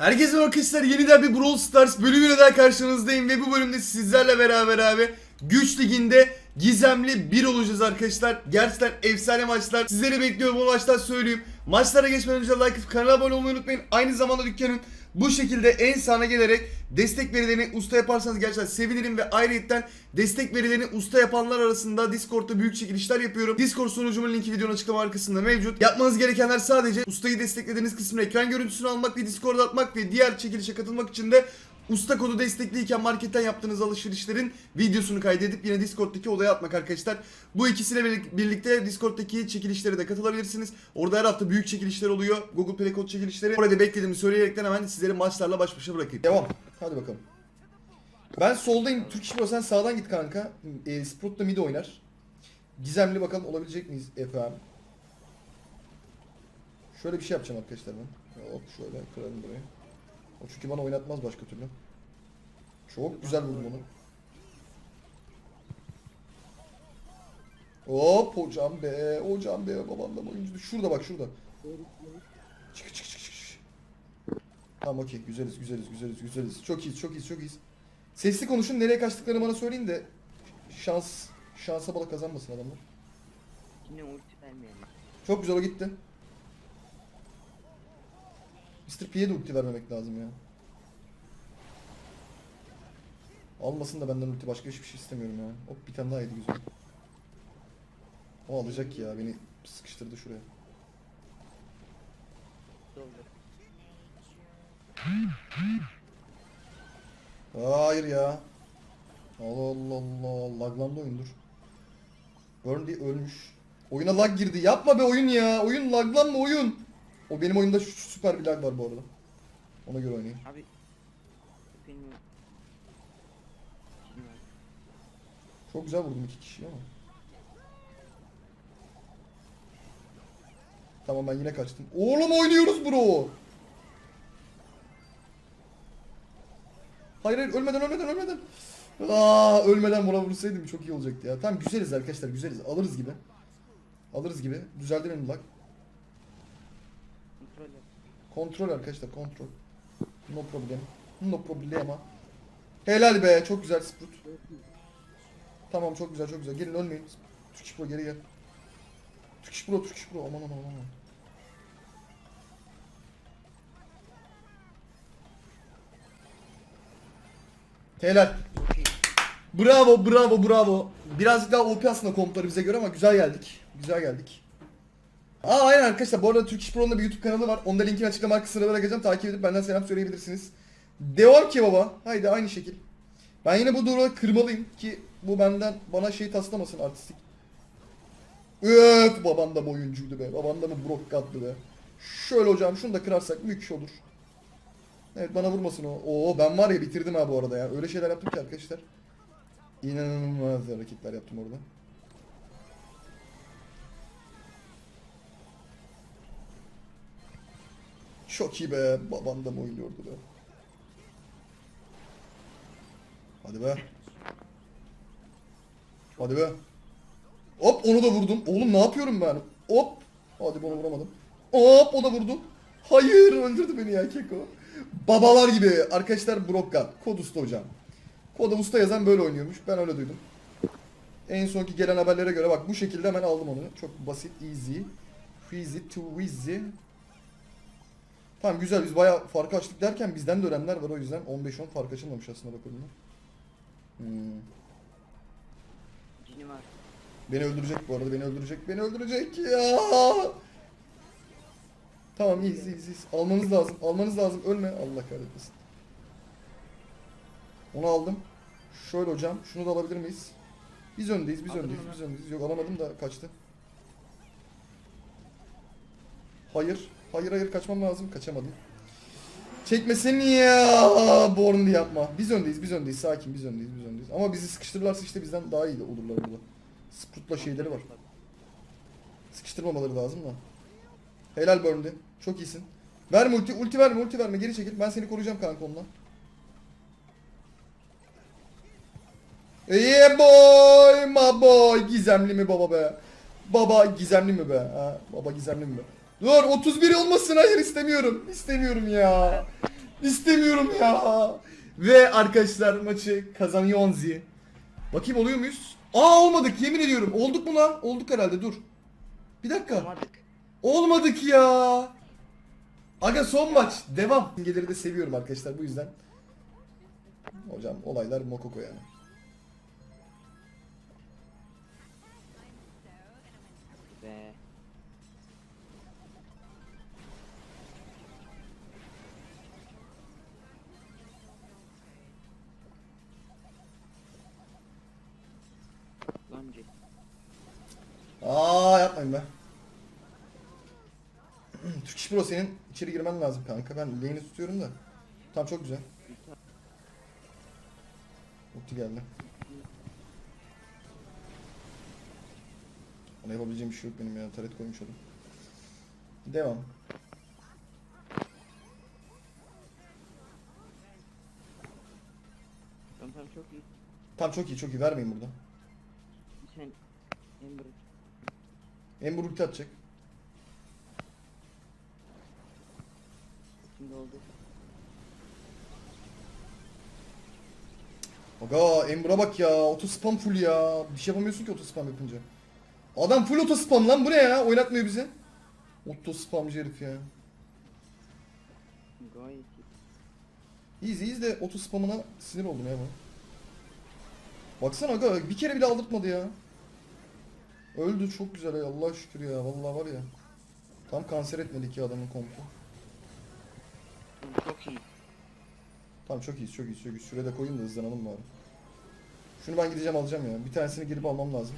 Herkese arkadaşlar yeniden bir Brawl Stars bölümüyle daha karşınızdayım ve bu bölümde sizlerle beraber abi Güç Ligi'nde gizemli bir olacağız arkadaşlar. Gerçekten efsane maçlar. Sizleri bekliyorum bu maçtan söyleyeyim. Maçlara geçmeden önce like atıp kanala abone olmayı unutmayın. Aynı zamanda dükkanın bu şekilde en sağına gelerek destek verilerini usta yaparsanız gerçekten sevinirim ve ayrıyetten destek verilerini usta yapanlar arasında Discord'da büyük çekilişler yapıyorum. Discord sunucumun linki videonun açıklama arkasında mevcut. Yapmanız gerekenler sadece ustayı desteklediğiniz kısmına ekran görüntüsünü almak ve Discord'a atmak ve diğer çekilişe katılmak için de Usta kodu destekliyken marketten yaptığınız alışverişlerin videosunu kaydedip yine Discord'daki odaya atmak arkadaşlar. Bu ikisiyle birlik- birlikte Discord'daki çekilişlere de katılabilirsiniz. Orada her hafta büyük çekilişler oluyor. Google Play kod çekilişleri. Orada beklediğimi söyleyerekten hemen sizleri maçlarla baş başa bırakayım. Devam. Hadi bakalım. Ben soldayım. Türk İş Pro sen sağdan git kanka. E, Sprout mid oynar. Gizemli bakalım olabilecek miyiz efendim? Şöyle bir şey yapacağım arkadaşlar ben. Hop şöyle kıralım burayı. O çünkü bana oynatmaz başka türlü. Çok güzel vurdum onu. Hop hocam be, hocam be, babamdan oyuncu. Şurada bak şurada. Çık çık çık. çık. Tamam okey, güzeliz, güzeliz, güzeliz, güzeliz. Çok iyiyiz, çok iyiyiz, çok iyiyiz. Sesli konuşun, nereye kaçtıklarını bana söyleyin de şans, şansa bala kazanmasın adamlar. Yine ulti vermeyelim. Çok güzel o gitti. Mr. P'ye de ulti vermemek lazım ya. Almasın da benden ulti başka hiçbir şey istemiyorum ya. Hop bir tane daha yedi güzel. O alacak ya beni sıkıştırdı şuraya. Hayır ya. Allah Allah Allah. Laglandı oyun dur. Burnley ölmüş. Oyuna lag girdi. Yapma be oyun ya. Oyun laglanma oyun. O benim oyunda şu, şu süper bir lag var bu arada. Ona göre oynayayım. Abi. Benim... Çok güzel vurdum iki kişiyi ama. Tamam ben yine kaçtım. Oğlum oynuyoruz bro. Hayır hayır ölmeden ölmeden ölmeden. Aa ölmeden buna vursaydım çok iyi olacaktı ya. Tamam güzeliz arkadaşlar güzeliz. Alırız gibi. Alırız gibi. Düzeldi benim lag. Kontrol arkadaşlar kontrol. No problem. No problema. Helal be çok güzel Sprout. Tamam çok güzel çok güzel. Gelin ölmeyin. Türk Pro geri gel. Türk Pro Türk Pro aman aman aman. Helal. Bravo bravo bravo. Birazcık daha OP aslında kompları bize göre ama güzel geldik. Güzel geldik. Aa aynen arkadaşlar bu arada Türk İş Pro'nun bir YouTube kanalı var. Onu da linkin açıklama kısmına bırakacağım. Takip edip benden selam söyleyebilirsiniz. Devam ki baba. Haydi aynı şekil. Ben yine bu duvarı kırmalıyım ki bu benden bana şey taslamasın artistik. Evet baban da mı oyuncuydu be. Baban da mı kattı be. Şöyle hocam şunu da kırarsak mükş olur. Evet bana vurmasın o. Oo ben var ya bitirdim ha bu arada ya. Öyle şeyler yaptım ki arkadaşlar. İnanılmaz hareketler yaptım orada. Çok iyi be. Baban da mı oynuyordu be. Hadi be. Hadi be. Hop onu da vurdum. Oğlum ne yapıyorum ben? Hop. Hadi bunu vuramadım. Hop o da vurdu. Hayır öldürdü beni ya Keko. Babalar gibi. Arkadaşlar Brokkan. Kod usta hocam. Koda usta yazan böyle oynuyormuş. Ben öyle duydum. En sonki gelen haberlere göre bak bu şekilde hemen aldım onu. Çok basit, easy. Easy to easy. Tamam güzel biz bayağı fark açtık derken bizden de ölenler var o yüzden 15-10 fark açılmamış aslında bakalım. Hmm. Cini var. Beni öldürecek bu arada beni öldürecek beni öldürecek ya. Tamam iyiyiz iyiyiz iyiyiz. Almanız lazım almanız lazım ölme Allah kahretmesin. Onu aldım. Şöyle hocam şunu da alabilir miyiz? Biz öndeyiz biz Aldın öndeyiz mı? biz öndeyiz. Yok alamadım da kaçtı. Hayır. Hayır hayır kaçmam lazım. Kaçamadım. Çekmesin ya. Bornly yapma. Biz öndeyiz biz öndeyiz. Sakin biz öndeyiz biz öndeyiz. Ama bizi sıkıştırırlarsa işte bizden daha iyi olurlar burada. Sprout'la şeyleri var. Sıkıştırmamaları lazım da. Helal Burnley. Çok iyisin. Verme ulti, ulti verme, ulti verme. Geri çekil. Ben seni koruyacağım kanka onunla. Yeah boy, my boy. Gizemli mi baba be? Baba gizemli mi be? Ha, baba gizemli mi be? Dur 31 olmasın hayır istemiyorum. İstemiyorum ya. İstemiyorum ya. Ve arkadaşlar maçı kazanıyor Onzi. Bakayım oluyor muyuz? Aa olmadık yemin ediyorum. Olduk mu lan? Olduk herhalde dur. Bir dakika. Olmadık. Olmadık ya. Aga son maç. Devam. Simgeleri de seviyorum arkadaşlar bu yüzden. Hocam olaylar mokoko yani. Ve Lamcı. Aa yapmayın be. Türk İş Pro senin içeri girmen lazım kanka. Ben lane'i tutuyorum da. Tamam çok güzel. Ulti geldi. Ona yapabileceğim bir şey yok benim ya. Taret koymuş oldum. Devam. Tamam tamam çok iyi. Tamam çok iyi çok iyi. Vermeyin burada. Ember ulti atacak. şimdi oldu. Aga Ember'a bak ya. Auto spam full ya. Bir şey yapamıyorsun ki auto spam yapınca. Adam full auto spam lan. Bu ne ya? Oynatmıyor bizi. Auto spamcı herif ya. Gayet iyi. İyiyiz iyiyiz de auto spamına sinir oldum ya bu. Baksana aga bir kere bile aldırtmadı ya. Öldü çok güzel ya Allah şükür ya vallahi var ya. Tam kanser etmedik ki adamın kompu. Çok iyi. Tamam çok iyiyiz çok iyiyiz çok iyiyiz. Şuraya da koyayım da hızlanalım bari. Şunu ben gideceğim alacağım ya. Bir tanesini girip almam lazım.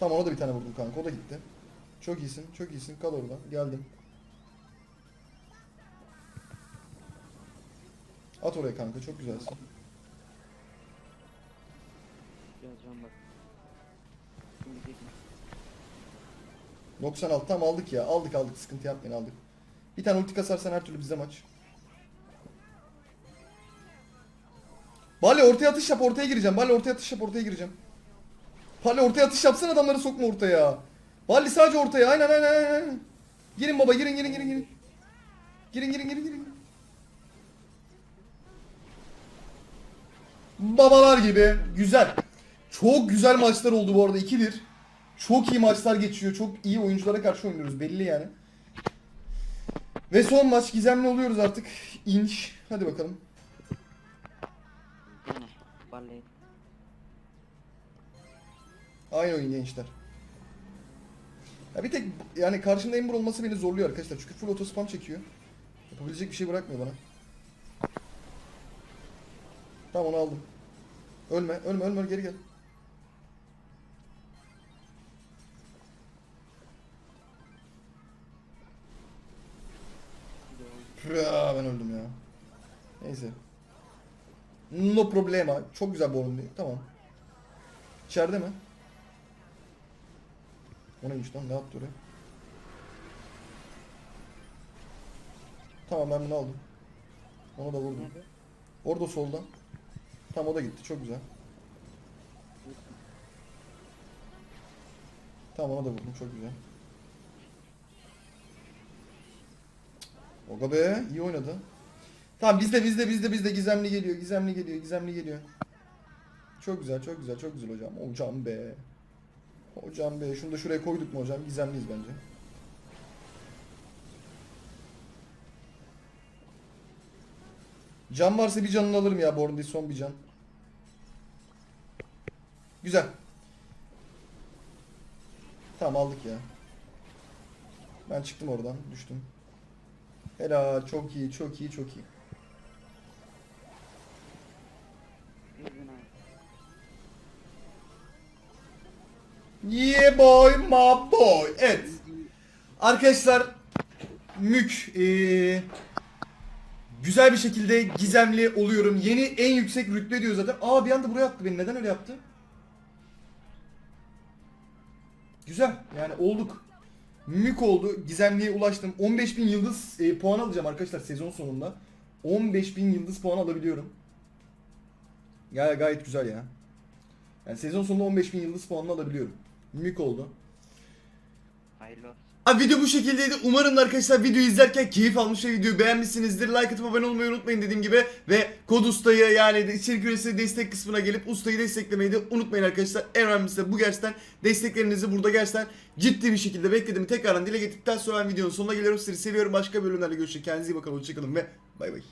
Tamam ona da bir tane vurdum kanka o da gitti. Çok iyisin çok iyisin kal orada. Geldim. At oraya kanka çok güzelsin. Can bak. Şimdi gidecek mi? 96 tam aldık ya. Aldık aldık sıkıntı yapmayın aldık. Bir tane ulti kasarsan her türlü bize maç. Bale ortaya atış yap ortaya gireceğim. Bale ortaya atış yap ortaya gireceğim. Bale ortaya atış yapsana adamları sokma ortaya. Bale sadece ortaya aynen aynen, aynen. Girin baba girin girin girin girin. Girin girin girin girin. Babalar gibi. Güzel. Çok güzel maçlar oldu bu arada 2-1. Çok iyi maçlar geçiyor. Çok iyi oyunculara karşı oynuyoruz belli yani. Ve son maç gizemli oluyoruz artık. İnç. Hadi bakalım. Aynı oyun gençler. Ya bir tek yani karşımda Ember olması beni zorluyor arkadaşlar. Çünkü full auto spam çekiyor. Yapabilecek bir şey bırakmıyor bana. Tamam onu aldım. Ölme, ölme, ölme, geri gel. No problema. Çok güzel değil. Tamam. İçeride mi? O neymiş lan? Ne yaptı oraya? Tamam ben bunu aldım. Onu da vurdum. Orada solda. Tamam o da gitti. Çok güzel. Tamam ona da vurdum. Çok güzel. Oga be iyi oynadı. Tamam bizde bizde bizde bizde gizemli geliyor. Gizemli geliyor. Gizemli geliyor. Çok güzel çok güzel çok güzel hocam. Hocam be. Hocam be. Şunu da şuraya koyduk mu hocam? Gizemliyiz bence. Can varsa bir canını alırım ya Born değil son bir can. Güzel. Tamam aldık ya. Ben çıktım oradan düştüm. Helal çok iyi çok iyi çok iyi. Yeah boy my boy. Evet. Arkadaşlar mük eee, güzel bir şekilde gizemli oluyorum. Yeni en yüksek rütbe diyor zaten. Aa bir anda buraya attı beni. Neden öyle yaptı? Güzel. Yani olduk. Mük oldu. Gizemliye ulaştım. 15.000 yıldız e, puan alacağım arkadaşlar sezon sonunda. 15.000 yıldız puan alabiliyorum. Ya gayet güzel ya. Yani sezon sonunda 15.000 yıldız puanını alabiliyorum. Mük oldu. Hayırlı olsun. Abi video bu şekildeydi. Umarım da arkadaşlar videoyu izlerken keyif almış ve videoyu beğenmişsinizdir. Like atıp abone olmayı unutmayın dediğim gibi. Ve kod ustayı yani içerik üretisi destek kısmına gelip ustayı desteklemeyi de unutmayın arkadaşlar. En önemlisi de bu gerçekten desteklerinizi burada gerçekten ciddi bir şekilde bekledim. Tekrardan dile getirdikten sonra ben videonun sonuna geliyorum. Sizleri seviyorum. Başka bölümlerle görüşürüz. Kendinize iyi bakın. Hoşçakalın ve bay bay.